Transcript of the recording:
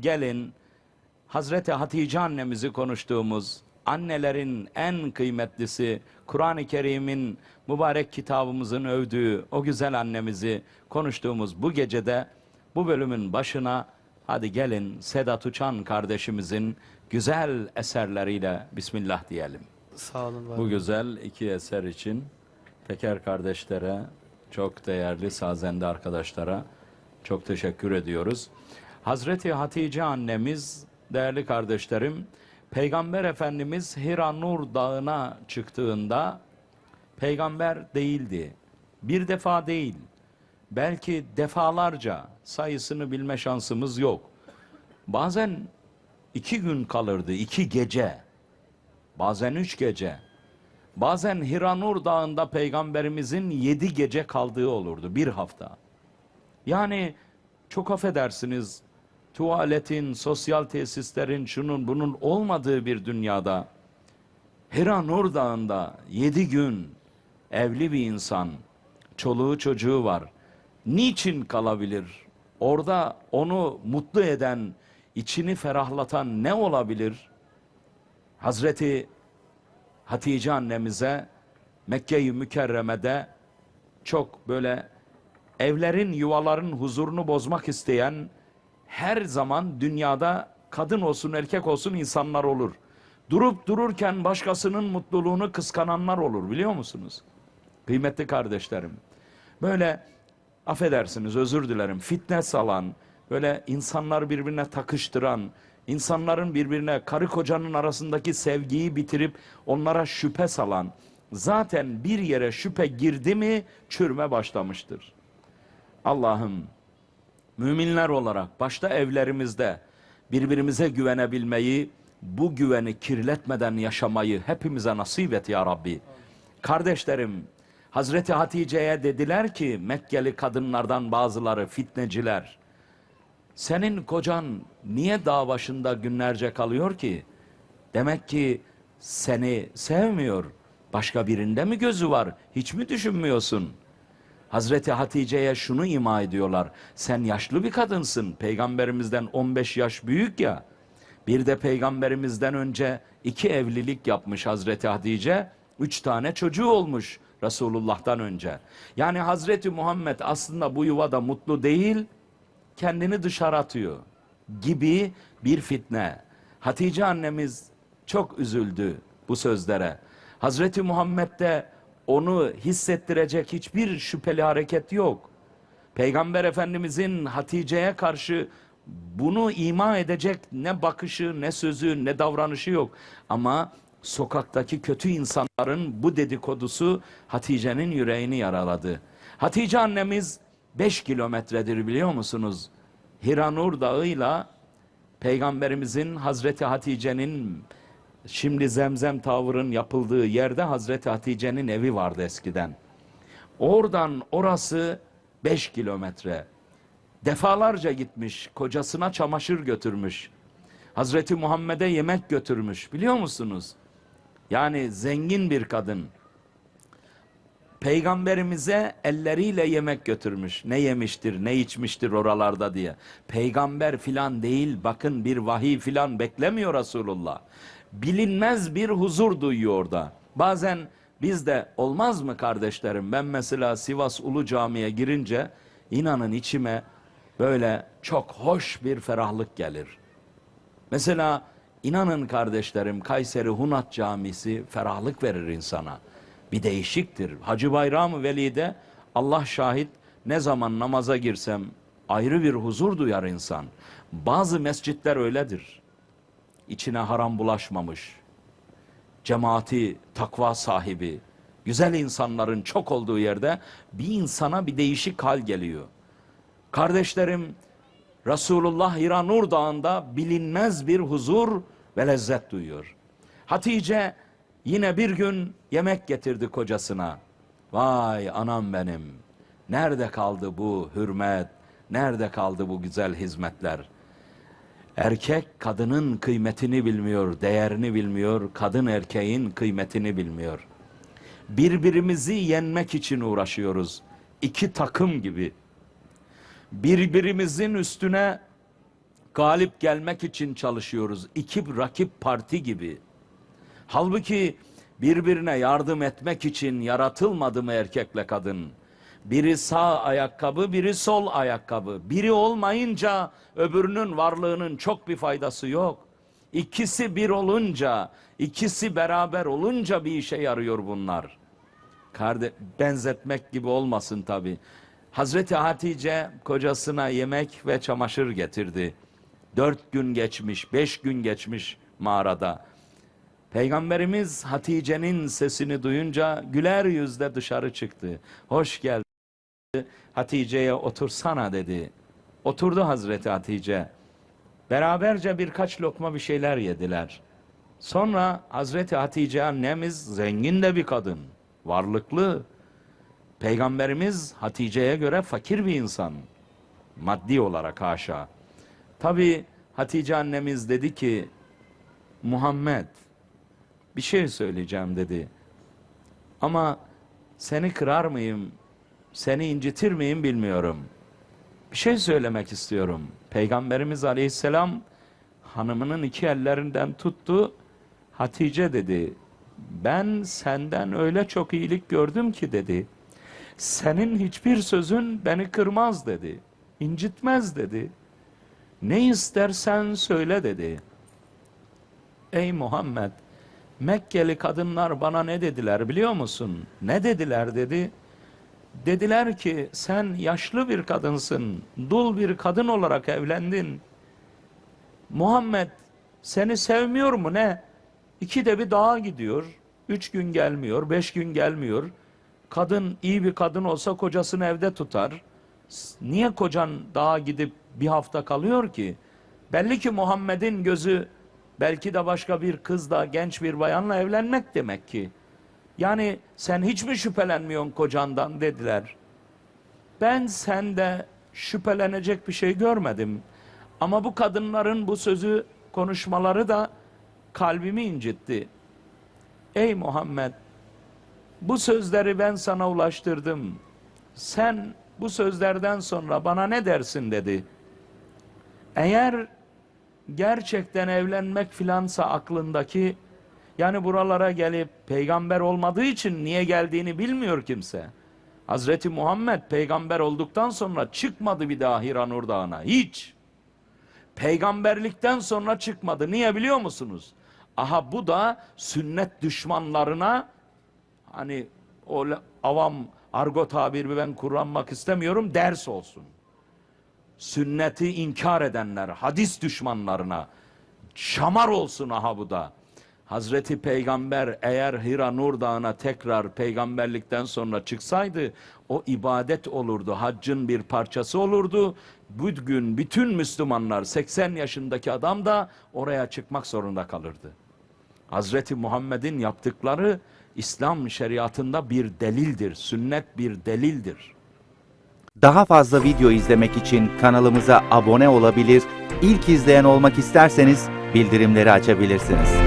gelin Hazreti Hatice annemizi konuştuğumuz annelerin en kıymetlisi Kur'an-ı Kerim'in mübarek kitabımızın övdüğü o güzel annemizi konuştuğumuz bu gecede bu bölümün başına hadi gelin Sedat Uçan kardeşimizin güzel eserleriyle Bismillah diyelim. Sağ olun. var Bu güzel iki eser için Peker kardeşlere, çok değerli sazende arkadaşlara çok teşekkür ediyoruz. Hazreti Hatice annemiz, değerli kardeşlerim, Peygamber Efendimiz Hira Nur Dağı'na çıktığında peygamber değildi. Bir defa değil, belki defalarca sayısını bilme şansımız yok. Bazen iki gün kalırdı, iki gece. Bazen üç gece. Bazen Hiranur Dağı'nda peygamberimizin yedi gece kaldığı olurdu. Bir hafta. Yani çok affedersiniz tuvaletin, sosyal tesislerin, şunun bunun olmadığı bir dünyada Hiranur Dağı'nda yedi gün evli bir insan, çoluğu çocuğu var. Niçin kalabilir? Orada onu mutlu eden, içini ferahlatan ne olabilir? Hazreti Hatice annemize Mekke-i Mükerreme'de çok böyle evlerin, yuvaların huzurunu bozmak isteyen her zaman dünyada kadın olsun erkek olsun insanlar olur. Durup dururken başkasının mutluluğunu kıskananlar olur biliyor musunuz? Kıymetli kardeşlerim. Böyle affedersiniz özür dilerim fitne salan, böyle insanlar birbirine takıştıran, insanların birbirine karı kocanın arasındaki sevgiyi bitirip onlara şüphe salan, zaten bir yere şüphe girdi mi çürüme başlamıştır. Allah'ım müminler olarak başta evlerimizde birbirimize güvenebilmeyi, bu güveni kirletmeden yaşamayı hepimize nasip et ya Rabbi. Kardeşlerim, Hazreti Hatice'ye dediler ki Mekkeli kadınlardan bazıları fitneciler. Senin kocan niye dağ başında günlerce kalıyor ki? Demek ki seni sevmiyor. Başka birinde mi gözü var? Hiç mi düşünmüyorsun? Hazreti Hatice'ye şunu ima ediyorlar. Sen yaşlı bir kadınsın. Peygamberimizden 15 yaş büyük ya. Bir de peygamberimizden önce iki evlilik yapmış Hazreti Hatice. Üç tane çocuğu olmuş Resulullah'tan önce. Yani Hazreti Muhammed aslında bu yuvada mutlu değil, kendini dışarı atıyor gibi bir fitne. Hatice annemiz çok üzüldü bu sözlere. Hazreti Muhammed'de onu hissettirecek hiçbir şüpheli hareket yok. Peygamber Efendimizin Hatice'ye karşı bunu ima edecek ne bakışı, ne sözü, ne davranışı yok. Ama sokaktaki kötü insanların bu dedikodusu Hatice'nin yüreğini yaraladı. Hatice annemiz 5 kilometredir biliyor musunuz? Hiranur Dağı'yla Peygamberimizin Hazreti Hatice'nin şimdi zemzem tavırın yapıldığı yerde Hazreti Hatice'nin evi vardı eskiden. Oradan orası 5 kilometre. Defalarca gitmiş, kocasına çamaşır götürmüş. Hazreti Muhammed'e yemek götürmüş biliyor musunuz? Yani zengin bir kadın. Peygamberimize elleriyle yemek götürmüş. Ne yemiştir, ne içmiştir oralarda diye. Peygamber filan değil, bakın bir vahiy filan beklemiyor Resulullah. Bilinmez bir huzur duyuyor orada. Bazen biz de olmaz mı kardeşlerim? Ben mesela Sivas Ulu Cami'ye girince inanın içime böyle çok hoş bir ferahlık gelir. Mesela inanın kardeşlerim Kayseri Hunat Camisi ferahlık verir insana. Bir değişiktir. Hacı Bayram-ı Veli'de Allah şahit ne zaman namaza girsem ayrı bir huzur duyar insan. Bazı mescitler öyledir. İçine haram bulaşmamış. Cemaati, takva sahibi, güzel insanların çok olduğu yerde bir insana bir değişik hal geliyor. Kardeşlerim, Resulullah Hira Nur Dağı'nda bilinmez bir huzur ve lezzet duyuyor. Hatice yine bir gün yemek getirdi kocasına. Vay anam benim. Nerede kaldı bu hürmet? Nerede kaldı bu güzel hizmetler? Erkek kadının kıymetini bilmiyor, değerini bilmiyor. Kadın erkeğin kıymetini bilmiyor. Birbirimizi yenmek için uğraşıyoruz. İki takım gibi birbirimizin üstüne galip gelmek için çalışıyoruz. İki rakip parti gibi. Halbuki birbirine yardım etmek için yaratılmadı mı erkekle kadın? Biri sağ ayakkabı, biri sol ayakkabı. Biri olmayınca öbürünün varlığının çok bir faydası yok. İkisi bir olunca, ikisi beraber olunca bir işe yarıyor bunlar. Karde benzetmek gibi olmasın tabi. Hazreti Hatice kocasına yemek ve çamaşır getirdi. Dört gün geçmiş, beş gün geçmiş mağarada. Peygamberimiz Hatice'nin sesini duyunca güler yüzle dışarı çıktı. Hoş geldin. Hatice'ye otursana dedi. Oturdu Hazreti Hatice. Beraberce birkaç lokma bir şeyler yediler. Sonra Hazreti Hatice annemiz zengin de bir kadın. Varlıklı. Peygamberimiz Hatice'ye göre fakir bir insan. Maddi olarak haşa. Tabi Hatice annemiz dedi ki Muhammed bir şey söyleyeceğim dedi. Ama seni kırar mıyım, seni incitir miyim bilmiyorum. Bir şey söylemek istiyorum. Peygamberimiz aleyhisselam hanımının iki ellerinden tuttu. Hatice dedi, ben senden öyle çok iyilik gördüm ki dedi. Senin hiçbir sözün beni kırmaz dedi. incitmez dedi. Ne istersen söyle dedi. Ey Muhammed, Mekkeli kadınlar bana ne dediler biliyor musun? Ne dediler dedi. Dediler ki sen yaşlı bir kadınsın, dul bir kadın olarak evlendin. Muhammed seni sevmiyor mu ne? İki bir dağa gidiyor, üç gün gelmiyor, beş gün gelmiyor. Kadın iyi bir kadın olsa kocasını evde tutar. Niye kocan dağa gidip bir hafta kalıyor ki? Belli ki Muhammed'in gözü belki de başka bir kızla, genç bir bayanla evlenmek demek ki. Yani sen hiç mi şüphelenmiyorsun kocandan dediler. Ben sende şüphelenecek bir şey görmedim. Ama bu kadınların bu sözü konuşmaları da kalbimi incitti. Ey Muhammed bu sözleri ben sana ulaştırdım. Sen bu sözlerden sonra bana ne dersin dedi. Eğer gerçekten evlenmek filansa aklındaki yani buralara gelip peygamber olmadığı için niye geldiğini bilmiyor kimse. Hazreti Muhammed peygamber olduktan sonra çıkmadı bir daha Hiranur Dağı'na. Hiç. Peygamberlikten sonra çıkmadı. Niye biliyor musunuz? Aha bu da sünnet düşmanlarına hani o avam argo tabiri ben kullanmak istemiyorum ders olsun. Sünneti inkar edenler, hadis düşmanlarına şamar olsun aha bu da. Hazreti Peygamber eğer Hira Nur Dağı'na tekrar peygamberlikten sonra çıksaydı o ibadet olurdu. Haccın bir parçası olurdu. Bugün bütün Müslümanlar 80 yaşındaki adam da oraya çıkmak zorunda kalırdı. Hazreti Muhammed'in yaptıkları İslam şeriatında bir delildir. Sünnet bir delildir. Daha fazla video izlemek için kanalımıza abone olabilir, ilk izleyen olmak isterseniz bildirimleri açabilirsiniz.